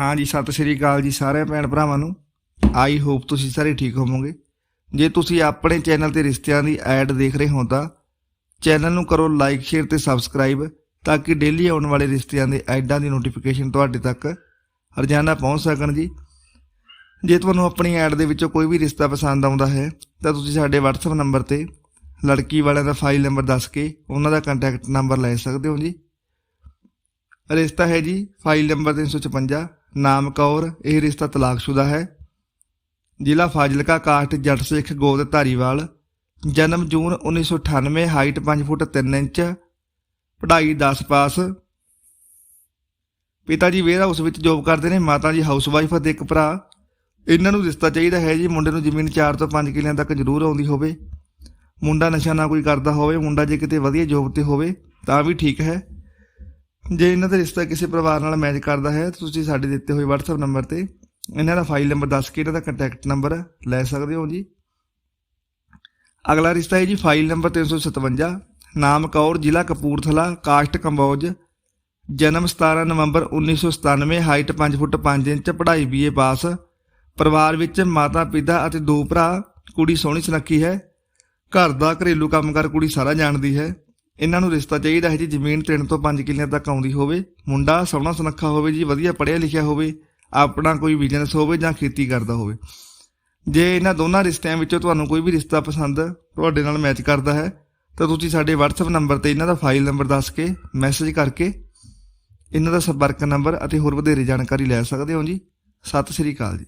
ਹਾਂ ਜੀ, ਸਤਿ ਸ਼੍ਰੀ ਅਕਾਲ ਜੀ ਸਾਰੇ ਭੈਣ ਭਰਾਵਾਂ ਨੂੰ। ਆਈ ਹੋਪ ਤੁਸੀਂ ਸਾਰੇ ਠੀਕ ਹੋਵੋਗੇ। ਜੇ ਤੁਸੀਂ ਆਪਣੇ ਚੈਨਲ ਤੇ ਰਿਸ਼ਤਿਆਂ ਦੀ ਐਡ ਦੇਖ ਰਹੇ ਹੋ ਤਾਂ ਚੈਨਲ ਨੂੰ ਕਰੋ ਲਾਈਕ ਸ਼ੇਅਰ ਤੇ ਸਬਸਕ੍ਰਾਈਬ ਤਾਂ ਕਿ ਡੇਲੀ ਆਉਣ ਵਾਲੇ ਰਿਸ਼ਤਿਆਂ ਦੇ ਐਡਾਂ ਦੀ ਨੋਟੀਫਿਕੇਸ਼ਨ ਤੁਹਾਡੇ ਤੱਕ ਰੋਜ਼ਾਨਾ ਪਹੁੰਚ ਸਕਣ ਜੀ। ਜੇ ਤੁਹਾਨੂੰ ਆਪਣੀ ਐਡ ਦੇ ਵਿੱਚੋਂ ਕੋਈ ਵੀ ਰਿਸ਼ਤਾ ਪਸੰਦ ਆਉਂਦਾ ਹੈ ਤਾਂ ਤੁਸੀਂ ਸਾਡੇ WhatsApp ਨੰਬਰ ਤੇ ਲੜਕੀ ਵਾਲਿਆਂ ਦਾ ਫਾਈਲ ਨੰਬਰ ਦੱਸ ਕੇ ਉਹਨਾਂ ਦਾ ਕੰਟੈਕਟ ਨੰਬਰ ਲੈ ਸਕਦੇ ਹੋ ਜੀ। ਰਿਸ਼ਤਾ ਹੈ ਜੀ ਫਾਈਲ ਨੰਬਰ 356 ਨਾਮ ਕੌਰ, ਇਹ ਰਿਸ਼ਤਾ ਤਲਾਕਸ਼ੁਦਾ ਹੈ। ਜ਼ਿਲ੍ਹਾ ਫਾਜ਼ਿਲਕਾ ਕਾਸਟ ਜੱਟ ਸਿੱਖ ਗੋਦ ਧਾਰੀਵਾਲ, ਜਨਮ ਜੂਨ 1998 ਹਾਈਟ 5 ਫੁੱਟ 3 ਇੰਚ, ਪੜ੍ਹਾਈ 10 ਪਾਸ। ਪਿਤਾ ਜੀ ਵੇਅਰ ਹਾਊਸ ਵਿੱਚ ਜੋਬ ਕਰਦੇ ਨੇ, ਮਾਤਾ ਜੀ ਹਾਊਸ ਵਾਈਫ ਅਤੇ ਇੱਕ ਭਰਾ। ਇਹਨਾਂ ਨੂੰ ਰਿਸ਼ਤਾ ਚਾਹੀਦਾ ਹੈ ਜੀ, ਮੁੰਡੇ ਨੂੰ ਜ਼ਮੀਨ 4 ਤੋਂ 5 ਕਿੱਲਿਆਂ ਤੱਕ ਜ਼ਰੂਰ ਆਉਂਦੀ ਹੋਵੇ। ਮੁੰਡਾ ਨਸ਼ਾ ਨਾ ਕੋਈ ਕਰਦਾ ਹੋਵੇ, ਮੁੰਡਾ ਜੇ ਕਿਤੇ ਵਧੀਆ ਜੋਬ ਤੇ ਹੋਵੇ, ਤਾਂ ਵੀ ਠੀਕ ਹੈ। ਜੇ ਇਹਨਾਂ ਦਾ ਰਿਸ਼ਤਾ ਕਿਸੇ ਪਰਿਵਾਰ ਨਾਲ ਮੈਚ ਕਰਦਾ ਹੈ, ਤਾਂ ਤੁਸੀਂ ਸਾਡੇ ਦਿੱਤੇ ਹੋਏ WhatsApp ਨੰਬਰ ਤੇ ਇਹਨਾਂ ਦਾ ਫਾਈਲ ਨੰਬਰ ਦੱਸ ਕੇ ਇਹਨਾਂ ਦਾ ਕੰਟੈਕਟ ਨੰਬਰ ਲੈ ਸਕਦੇ ਹੋ ਜੀ। ਅਗਲਾ ਰਿਸ਼ਤਾ ਹੈ ਜੀ ਫਾਈਲ ਨੰਬਰ 357 ਨਾਮ ਕੌਰ, ਜ਼ਿਲ੍ਹਾ ਕਪੂਰਥਲਾ ਕਾਸਟ ਕੰਬੋਜ, ਜਨਮ 17 ਨਵੰਬਰ 1997 ਹਾਈਟ 5 ਫੁੱਟ 5 ਇੰਚ, ਪੜ੍ਹਾਈ ਬੀਏ ਪਾਸ, ਪਰਿਵਾਰ ਵਿੱਚ ਮਾਤਾ ਪਿਤਾ ਅਤੇ ਦੋ ਭਰਾ, ਕੁੜੀ ਸੋਹਣੀ ਸੁਨੱਖੀ ਹੈ, ਘਰ ਦਾ ਘਰੇਲੂ ਕੰਮਕਾਰ ਕੁੜੀ ਸਾਰਾ ਜਾਣਦੀ ਹੈ। ਇਹਨਾਂ ਨੂੰ ਰਿਸ਼ਤਾ ਚਾਹੀਦਾ ਹੈ ਜੀ, ਜ਼ਮੀਨ 3 ਤੋਂ 5 ਕਿੱਲਿਆਂ ਤੱਕ ਆਉਂਦੀ ਹੋਵੇ। ਮੁੰਡਾ ਸੋਹਣਾ ਸੁਨੱਖਾ ਹੋਵੇ ਜੀ, ਵਧੀਆ ਪੜ੍ਹਿਆ ਲਿਖਿਆ ਹੋਵੇ, ਆਪਣਾ ਕੋਈ ਬਿਜ਼ਨਸ ਹੋਵੇ ਜਾਂ ਖੇਤੀ ਕਰਦਾ ਹੋਵੇ। ਜੇ ਇਹਨਾਂ ਦੋਨਾਂ ਰਿਸ਼ਤਿਆਂ ਵਿੱਚੋਂ ਤੁਹਾਨੂੰ ਕੋਈ ਵੀ ਰਿਸ਼ਤਾ ਪਸੰਦ ਤੁਹਾਡੇ ਨਾਲ ਮੈਚ ਕਰਦਾ ਹੈ, ਤਾਂ ਤੁਸੀਂ ਸਾਡੇ WhatsApp ਨੰਬਰ ਤੇ ਇਹਨਾਂ ਦਾ ਫਾਈਲ ਨੰਬਰ ਦੱਸ ਕੇ ਮੈਸੇਜ ਕਰਕੇ ਇਹਨਾਂ ਦਾ ਸੰਪਰਕ ਨੰਬਰ ਅਤੇ ਹੋਰ ਵਧੇਰੇ ਜਾਣਕਾਰੀ ਲੈ ਸਕਦੇ ਹੋ ਜੀ। ਸਤਿ ਸ਼੍ਰੀ ਅਕਾਲ ਜੀ।